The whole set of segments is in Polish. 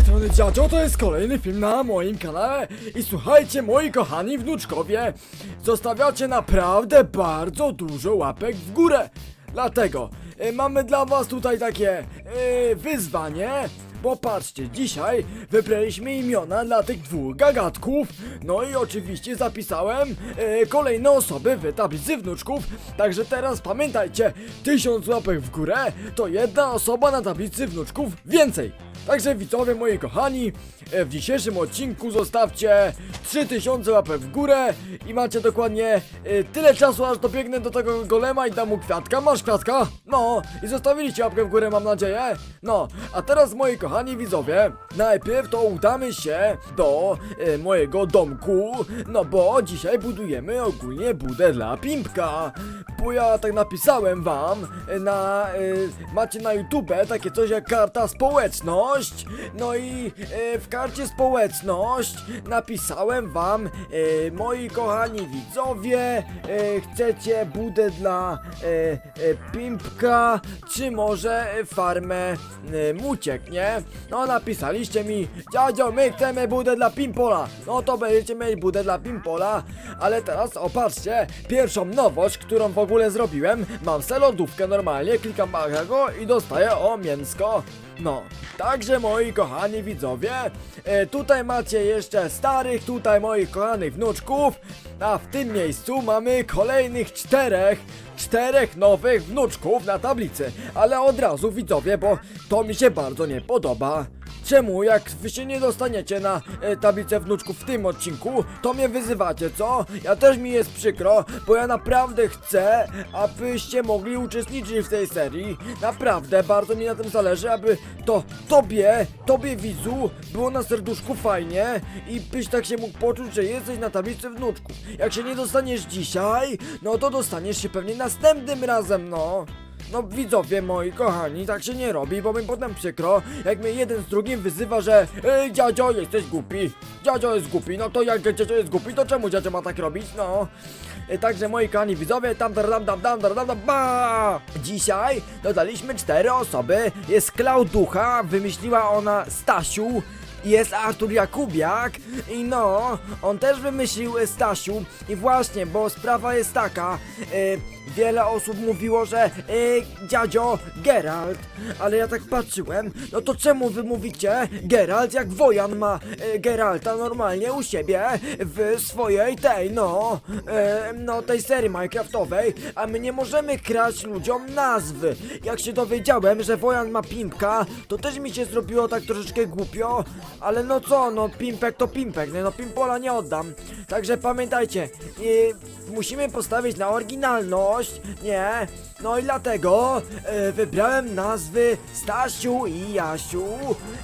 tej strony Dziadzio, to jest kolejny film na moim kanale. I słuchajcie moi kochani wnuczkowie, zostawiacie naprawdę bardzo dużo łapek w górę, dlatego e, mamy dla was tutaj takie e, wyzwanie, bo patrzcie, dzisiaj wybraliśmy imiona dla tych dwóch gagatków, no i oczywiście zapisałem e, kolejne osoby w tablicy wnuczków, także teraz pamiętajcie, tysiąc łapek w górę to jedna osoba na tablicy wnuczków więcej. Także widzowie moi kochani, e, w dzisiejszym odcinku zostawcie 3000 łapek w górę i macie dokładnie e, tyle czasu aż dobiegnę do tego golema i dam mu kwiatka. Masz kwiatka? No i zostawiliście łapkę w górę mam nadzieję. No, a teraz moi kochani widzowie, najpierw to udamy się do e, mojego domku, no bo dzisiaj budujemy ogólnie budę dla Pimpka. Bo ja tak napisałem wam na, macie na YouTube takie coś jak karta społeczność, no i e, w karcie społeczność napisałem wam, e, moi kochani widzowie, e, chcecie budę dla e, e, Pimpka, czy może farmę e, Muciek, nie? No napisaliście mi, dziadzio, my chcemy budę dla Pimpola, no to będziecie mieli budę dla Pimpola, ale teraz opatrzcie, pierwszą nowość, którą w ogóle zrobiłem, mam se lodówkę normalnie, klikam go i dostaję o mięsko. No, także moi kochani widzowie, e, tutaj macie jeszcze starych, tutaj moich kochanych wnuczków, a w tym miejscu mamy kolejnych czterech, czterech nowych wnuczków na tablicy, ale od razu widzowie, bo to mi się bardzo nie podoba. Czemu jak wy się nie dostaniecie na e, tablicę wnuczków w tym odcinku, to mnie wyzywacie, co? Ja też mi jest przykro, bo ja naprawdę chcę, abyście mogli uczestniczyć w tej serii. Naprawdę, bardzo mi na tym zależy, aby to tobie, tobie widzu, było na serduszku fajnie i byś tak się mógł poczuć, że jesteś na tablicy wnuczków. Jak się nie dostaniesz dzisiaj, no to dostaniesz się pewnie następnym razem, no. No widzowie moi kochani, tak się nie robi, bo mi potem przykro, jak mnie jeden z drugim wyzywa, że Ej dziadzio, jesteś głupi, dziadzio jest głupi, no to jak dziadzio jest głupi, to czemu dziadzio ma tak robić, no? E, także moi kochani widzowie, tam tam tam tam tam tam, ba! Dzisiaj dodaliśmy cztery osoby, jest Klauducha, wymyśliła ona Stasiu, jest Artur Jakubiak i no, on też wymyślił Stasiu i właśnie, bo sprawa jest taka, yy, wiele osób mówiło, że e, dziadzio Geralt, ale ja tak patrzyłem, no to czemu wy mówicie Geralt jak Wojan ma e, Geralta normalnie u siebie w swojej tej, no, e, no tej serii Minecraftowej, a my nie możemy kraść ludziom nazwy. Jak się dowiedziałem, że Wojan ma Pimpka, to też mi się zrobiło tak troszeczkę głupio, ale no co, no Pimpek to Pimpek, nie, no Pimpola nie oddam. Także pamiętajcie, musimy postawić na oryginalność, nie? No i dlatego e, wybrałem nazwy Stasiu i Jasiu.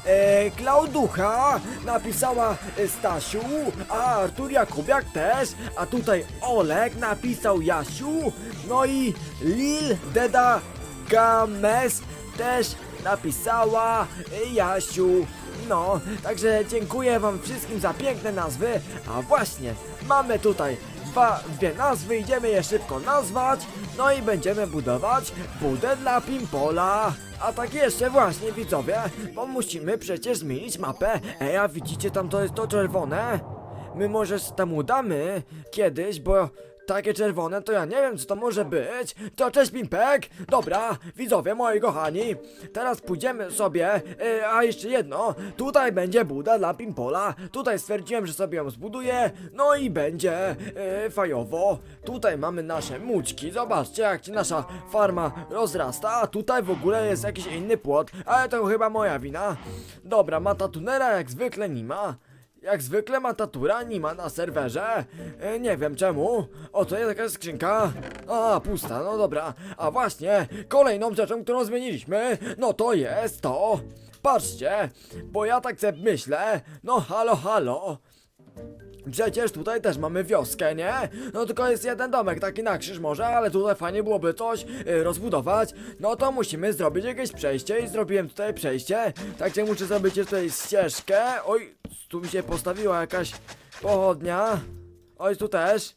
E, Klauducha napisała e, Stasiu, a Artur Jakubiak też, a tutaj Olek napisał Jasiu, no i Lil Deda Games też napisała e, Jasiu. No, także dziękuję wam wszystkim za piękne nazwy, a właśnie, mamy tutaj dwa, dwie nazwy, idziemy je szybko nazwać, no i będziemy budować budę dla Pimpola. A tak jeszcze właśnie widzowie, bo musimy przecież zmienić mapę. Ej, a widzicie tam to jest to czerwone? My może się tam udamy kiedyś, bo takie czerwone to ja nie wiem co to może być. To cześć Pimpek! Dobra, widzowie moi kochani, teraz pójdziemy sobie, e, a jeszcze jedno, tutaj będzie buda dla Pimpola, tutaj stwierdziłem, że sobie ją zbuduję, no i będzie e, fajowo. Tutaj mamy nasze mućki, zobaczcie jak się nasza farma rozrasta, a tutaj w ogóle jest jakiś inny płot, ale to chyba moja wina. Dobra, mata tunera jak zwykle nie ma. Jak zwykle matatura nie ma na serwerze. E, nie wiem czemu. O, to jest jakaś skrzynka. A, pusta, no dobra. A właśnie, kolejną rzeczą, którą zmieniliśmy, no to jest to. Patrzcie, bo ja tak sobie myślę. No halo, halo. Przecież tutaj też mamy wioskę, nie? No tylko jest jeden domek, taki na krzyż może, ale tutaj fajnie byłoby coś y, rozbudować. No to musimy zrobić jakieś przejście i zrobiłem tutaj przejście. Także muszę zrobić tutaj ścieżkę. Oj, tu mi się postawiła jakaś pochodnia. Oj, tu też.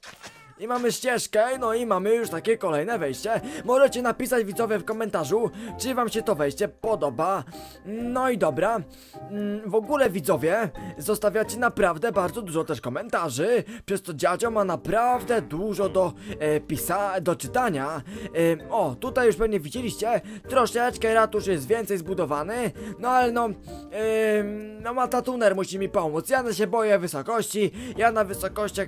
I mamy ścieżkę, no i mamy już takie kolejne wejście. Możecie napisać widzowie w komentarzu, czy wam się to wejście podoba. No i dobra. Mm, W ogóle widzowie, zostawiacie naprawdę bardzo dużo też komentarzy, przez to dziadzio ma naprawdę dużo do e, pisa, do czytania. E, o, tutaj już pewnie widzieliście, troszeczkę ratusz jest więcej zbudowany, no ale no, e, no Matatuner musi mi pomóc. Ja się boję wysokości, ja na wysokościach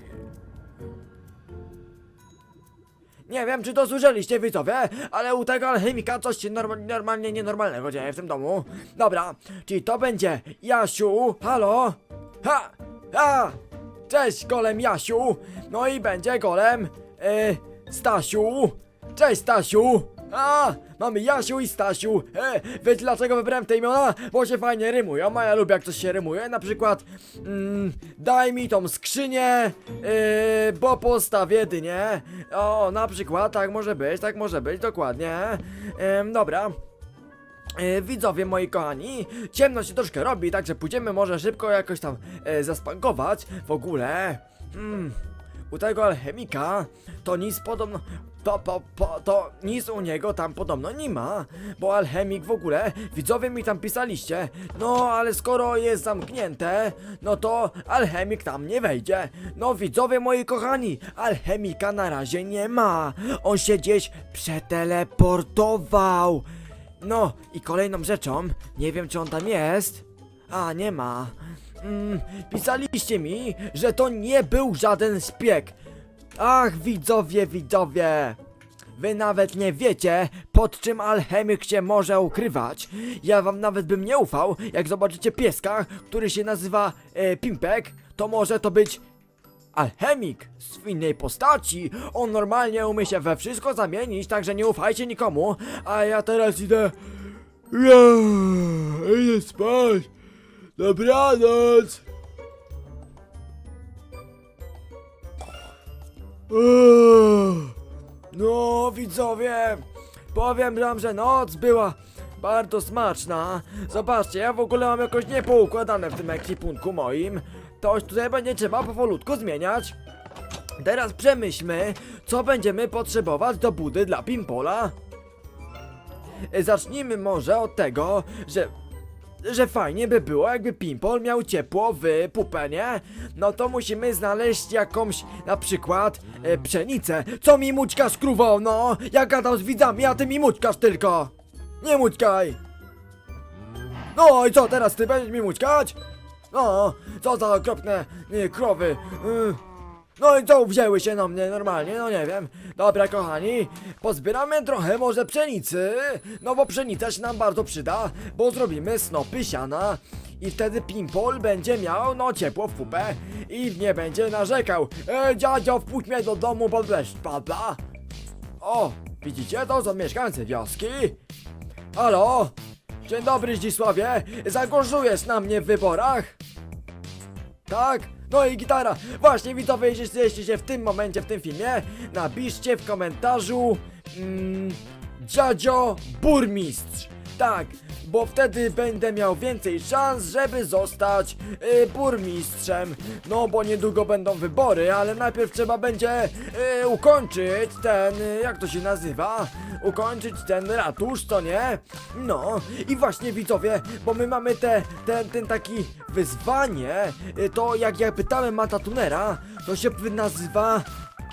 nie wiem, czy to słyszeliście, widzowie, ale u tego alchemika coś się norm normalnie nienormalnego dzieje w tym domu. Dobra, czyli to będzie Jasiu, halo? Ha! Ha! Cześć, golem Jasiu! No i będzie golem, e, Stasiu! Cześć, Stasiu! A, mamy Jasiu i Stasiu. E, wiecie dlaczego wybrałem te imiona? Bo się fajnie rymują, a ja lubię jak coś się rymuje. Na przykład, mm, daj mi tą skrzynię, yy, bo postawię dynię. O, na przykład, tak może być, tak może być, dokładnie. Ym, dobra. E, widzowie moi kochani, ciemno się troszkę robi, także pójdziemy może szybko jakoś tam e, zaspankować. W ogóle, mm, u tego alchemika to nic podobno, to, po, po, to nic u niego tam podobno nie ma, bo alchemik w ogóle, widzowie mi tam pisaliście, no ale skoro jest zamknięte, no to alchemik tam nie wejdzie. No widzowie moi kochani, alchemika na razie nie ma, on się gdzieś przeteleportował. No i kolejną rzeczą, nie wiem czy on tam jest. A, nie ma. Mm, pisaliście mi, że to nie był żaden szpieg. Ach, widzowie, widzowie. Wy nawet nie wiecie, pod czym alchemik się może ukrywać. Ja wam nawet bym nie ufał, jak zobaczycie pieska, który się nazywa e, Pimpek, to może to być Alchemik w innej postaci. On normalnie umie się we wszystko zamienić, także nie ufajcie nikomu. A ja teraz idę. Ja, idę spać. Dobranoc. No, widzowie, powiem wam, że noc była bardzo smaczna. Zobaczcie, ja w ogóle mam jakoś niepoukładane w tym ekwipunku moim. To tutaj będzie trzeba powolutku zmieniać. Teraz przemyślmy, co będziemy potrzebować do budy dla Pimpola. Zacznijmy może od tego, że że fajnie by było, jakby Pimpol miał ciepło w pupenie. No to musimy znaleźć jakąś, na przykład, e, pszenicę. Co mi mućkasz, kruwo, no? Ja gadam z widzami, a ty mi mućkasz tylko. Nie mućkaj. No i co, teraz ty będziesz mi mućkać? No, co za okropne y, krowy. Y. No i co, wzięły się na mnie normalnie, no nie wiem. Dobra, kochani, pozbieramy trochę może pszenicy, no bo pszenica się nam bardzo przyda, bo zrobimy snopy siana. I wtedy Pimpol będzie miał, no, ciepło w pupę i nie będzie narzekał. E, dziadzio, wpuść mnie do domu, bo deszcz pada. O, widzicie, to są mieszkańcy wioski. Halo? Dzień dobry, Zdzisławie. Zagłoszujesz na mnie w wyborach? Tak? No i gitara. Właśnie widzowie, jeśli jesteście się w tym momencie, w tym filmie, napiszcie w komentarzu mm, Dziadzio Burmistrz. Tak, bo wtedy będę miał więcej szans, żeby zostać y, burmistrzem. No bo niedługo będą wybory, ale najpierw trzeba będzie y, ukończyć ten, y, jak to się nazywa? Ukończyć ten ratusz, co nie? No i właśnie widzowie, bo my mamy te, ten, ten taki wyzwanie, y, to jak ja pytałem Mata Tunera, to się nazywa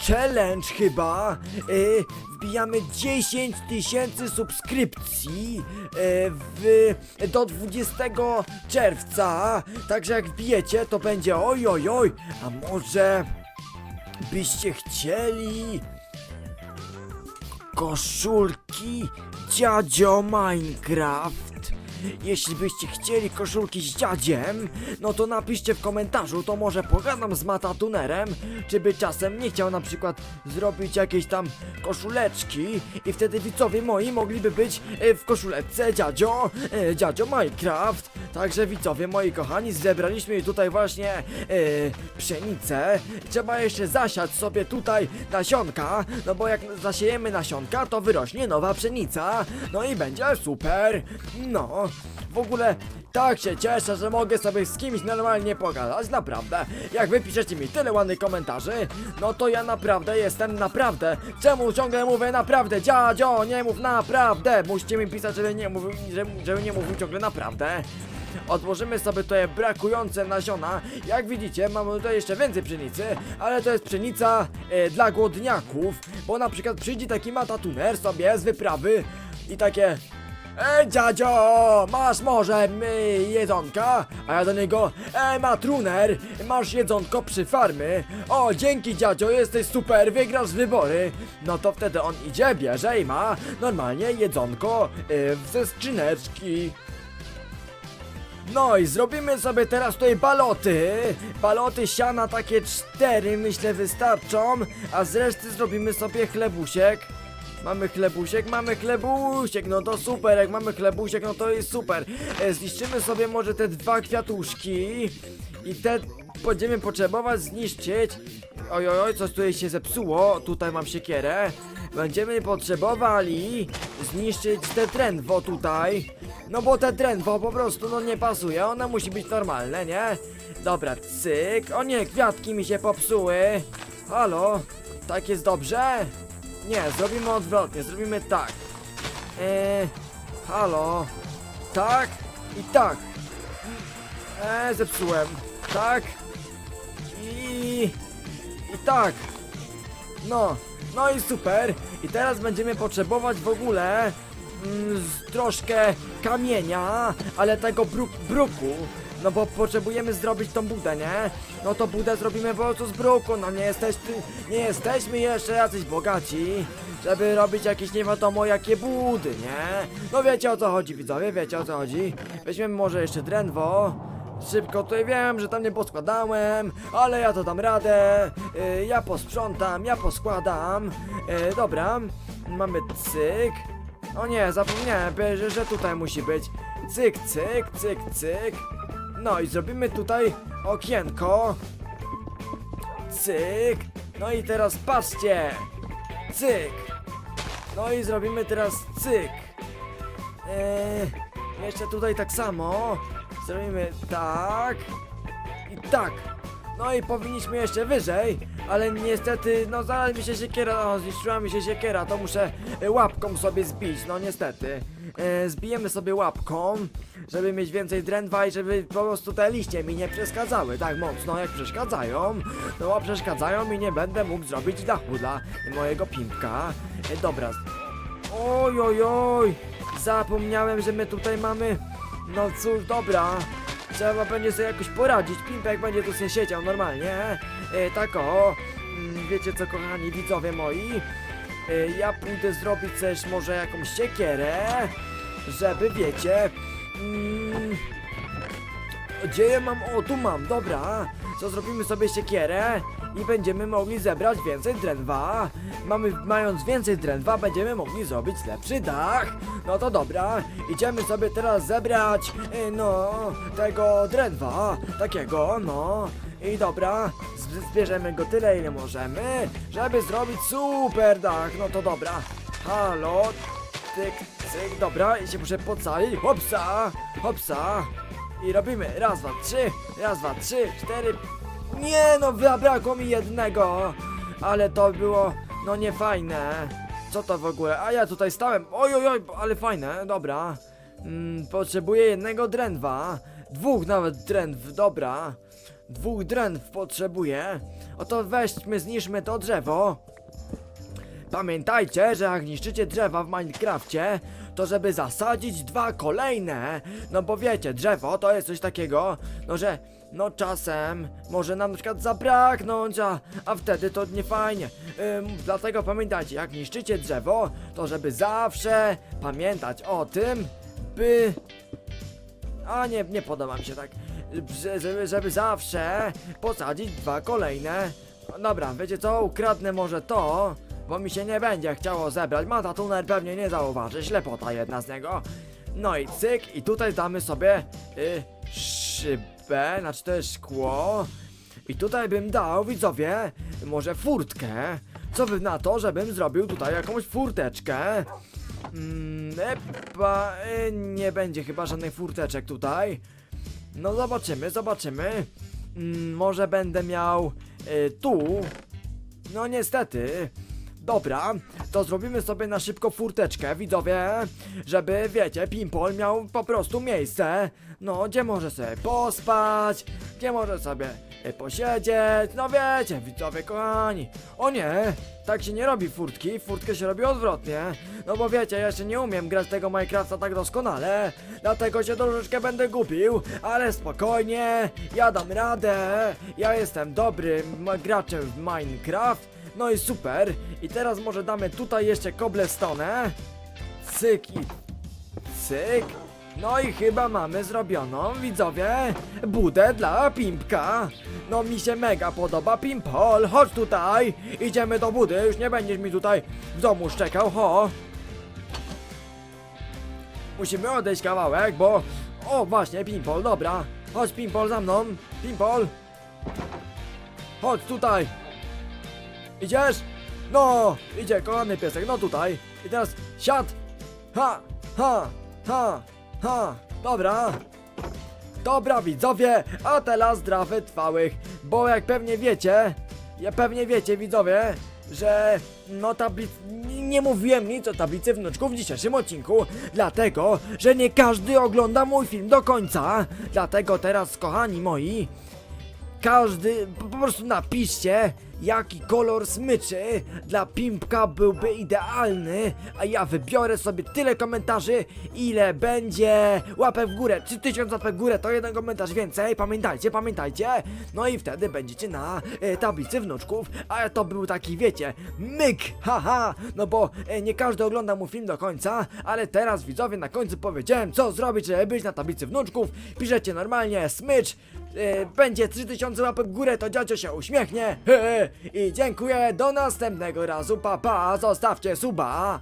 challenge chyba. Y, wbijamy 10 tysięcy subskrypcji y, w, do 20 czerwca. Także jak wbijecie, to będzie oj oj oj. A może byście chcieli koszulki dziadzio Minecraft? Jeśli byście chcieli koszulki z dziadziem, no to napiszcie w komentarzu, to może pogadam z Matatunerem, czy by czasem nie chciał na przykład zrobić jakieś tam koszuleczki i wtedy widzowie moi mogliby być e, w koszuleczce dziadzio, e, dziadzio Minecraft. Także widzowie moi kochani, zebraliśmy tutaj właśnie e, pszenicę. Trzeba jeszcze zasiać sobie tutaj nasionka, no bo jak zasiejemy nasionka, to wyrośnie nowa pszenica. No i będzie super. No, w ogóle tak się cieszę, że mogę sobie z kimś normalnie pogadać, naprawdę. Jak wy piszecie mi tyle ładnych komentarzy, no to ja naprawdę jestem naprawdę. Czemu ciągle mówię naprawdę? Dziadzio, nie mów naprawdę! Musicie mi pisać, żeby nie mówił, żeby nie mówił ciągle naprawdę. Odłożymy sobie tutaj brakujące nasiona. Jak widzicie, mamy tutaj jeszcze więcej pszenicy, ale to jest pszenica e, dla głodniaków, bo na przykład przyjdzie taki matatuner sobie z wyprawy i takie Ej dziadzio, masz może jedzonka? A ja do niego, ej matruner, masz jedzonko przy farmy? O, dzięki dziadzio, jesteś super, wygrasz wybory. No to wtedy on idzie, bierze i ma normalnie jedzonko y, ze skrzyneczki. No i zrobimy sobie teraz tutaj baloty. Baloty siana takie cztery myślę wystarczą, a z reszty zrobimy sobie chlebusiek. Mamy chlebusiek, mamy chlebusiek, no to super, jak mamy chlebusiek, no to jest super. E, zniszczymy sobie może te dwa kwiatuszki i te będziemy potrzebować zniszczyć. Oj, oj, oj, coś tutaj się zepsuło, tutaj mam siekierę. Będziemy potrzebowali zniszczyć te drętwo tutaj. No bo te drętwo po prostu no nie pasuje, one musi być normalne, nie? Dobra, cyk. O nie, kwiatki mi się popsuły. Halo? Tak jest dobrze? Nie, zrobimy odwrotnie, zrobimy tak. Eee, halo? Tak i tak. Eee, zepsułem. Tak. I... I tak. No, no i super. I teraz będziemy potrzebować w ogóle mm, troszkę kamienia, ale tego bruk, bruku. No bo potrzebujemy zrobić tą budę, nie? No to budę zrobimy po prostu z bruku, no nie jesteśmy, nie jesteśmy jeszcze jacyś bogaci, żeby robić jakieś nie wiadomo jakie budy, nie? No wiecie o co chodzi widzowie, wiecie o co chodzi. Weźmiemy może jeszcze drętwo. Szybko tutaj wiem, że tam nie poskładałem, ale ja to dam radę. Y, ja posprzątam, ja poskładam. Y, dobra, mamy cyk. O nie, zapomniałem, że tutaj musi być. Cyk, cyk, cyk, cyk. No i zrobimy tutaj okienko. Cyk. No i teraz patrzcie. Cyk. No i zrobimy teraz cyk. Eee, jeszcze tutaj tak samo. Zrobimy tak. I tak. No i powinniśmy jeszcze wyżej, ale niestety, no zaraz mi się siekiera, o, zniszczyła mi się siekiera, to muszę e, łapką sobie zbić, no niestety. E, zbijemy sobie łapką, żeby mieć więcej drętwa i żeby po prostu te liście mi nie przeszkadzały tak mocno, jak przeszkadzają. No a przeszkadzają i nie będę mógł zrobić dachu dla mojego pimpka. E, dobra. Oj, oj, oj. Zapomniałem, że my tutaj mamy... No cóż, dobra. Trzeba będzie sobie jakoś poradzić. Pimpek będzie tu sobie siedział normalnie. E, tak o. Mm, Wiecie co, kochani widzowie moi? E, ja pójdę zrobić też może jakąś siekierę, żeby wiecie. Gdzie mam? O, tu mam, dobra. Co zrobimy sobie siekierę i będziemy mogli zebrać więcej drewna. Mamy, mając więcej drewna, będziemy mogli zrobić lepszy dach. No to dobra, idziemy sobie teraz zebrać, y, no, tego drewna, takiego, no. I dobra, zbierzemy go tyle, ile możemy, żeby zrobić super dach. No to dobra. Halo, tyk, cyk, dobra, i się muszę podcalić. Hopsa, hopsa. I robimy raz, dwa, trzy, raz, dwa, trzy, cztery. Nie no, zabrakło mi jednego. Ale to było, no nie fajne. Co to w ogóle? A ja tutaj stałem. Oj, oj, oj, ale fajne, dobra. Mm, potrzebuję jednego drętwa. Dwóch nawet drętw, dobra. Dwóch drętw potrzebuję. Oto weźmy, zniszczmy to drzewo. Pamiętajcie, że jak niszczycie drzewa w Minecrafcie, to żeby zasadzić dwa kolejne. No bo wiecie, drzewo to jest coś takiego, no że no czasem może nam na przykład zabraknąć, a, a wtedy to nie fajnie. Ym, dlatego pamiętajcie, jak niszczycie drzewo, to żeby zawsze pamiętać o tym, by a nie, nie podoba mi się tak. Że- Żeby, żeby zawsze posadzić dwa kolejne. Dobra, wiecie co? Ukradnę może to, bo mi się nie będzie chciało zebrać. Mata tuner pewnie nie zauważy, ślepota jedna z niego. No i cyk, i tutaj damy sobie y, szybę, znaczy to jest szkło. I tutaj bym dał, widzowie, może furtkę. Co by na to, żebym zrobił tutaj jakąś furteczkę? Mm, epa, e, nie będzie chyba żadnych furteczek tutaj. No zobaczymy, zobaczymy. Mm, może będę miał e, tu. No niestety. Dobra, to zrobimy sobie na szybko furteczkę, widzowie, żeby, wiecie, Pimpol miał po prostu miejsce, no, gdzie może sobie pospać, gdzie może sobie e, posiedzieć, no wiecie, widzowie kochani. O nie, tak się nie robi furtki, furtkę się robi odwrotnie, no bo wiecie, ja jeszcze nie umiem grać tego Minecrafta tak doskonale, dlatego się troszeczkę będę gubił, ale spokojnie, ja dam radę, ja jestem dobrym graczem w Minecraft, no i super. I teraz może damy tutaj jeszcze cobblestone. Cyk i cyk. No i chyba mamy zrobioną, widzowie, budę dla Pimpka. No mi się mega podoba, Pimpol, chodź tutaj. Idziemy do budy, już nie będziesz mi tutaj w domu szczekał, ho. Musimy odejść kawałek, bo... O, właśnie, Pimpol, dobra. Chodź, Pimpol, za mną. Pimpol. Chodź tutaj. Idziesz? No, idzie kochany piesek, no tutaj. I teraz siad. Ha, ha, ha, ha. Dobra. Dobra widzowie, a teraz dla wytrwałych, bo jak pewnie wiecie, ja pewnie wiecie widzowie, że no tablic... nie mówiłem nic o tablicy wnuczków w dzisiejszym odcinku, dlatego, że nie każdy ogląda mój film do końca, dlatego teraz kochani moi, każdy, po prostu napiszcie, jaki kolor smyczy dla Pimpka byłby idealny, a ja wybiorę sobie tyle komentarzy, ile będzie łapek w górę. 3000 łapek w górę to jeden komentarz więcej, pamiętajcie, pamiętajcie. No i wtedy będziecie na e, tablicy wnuczków, a to był taki, wiecie, myk, haha, no bo e, nie każdy ogląda mu film do końca, ale teraz widzowie na końcu powiedziałem, co zrobić, żeby być na tablicy wnuczków. Piszecie normalnie smycz, e, będzie 3000 łapek w górę, to dziadzio się uśmiechnie. I dziękuję, do następnego razu, papa, pa, zostawcie suba.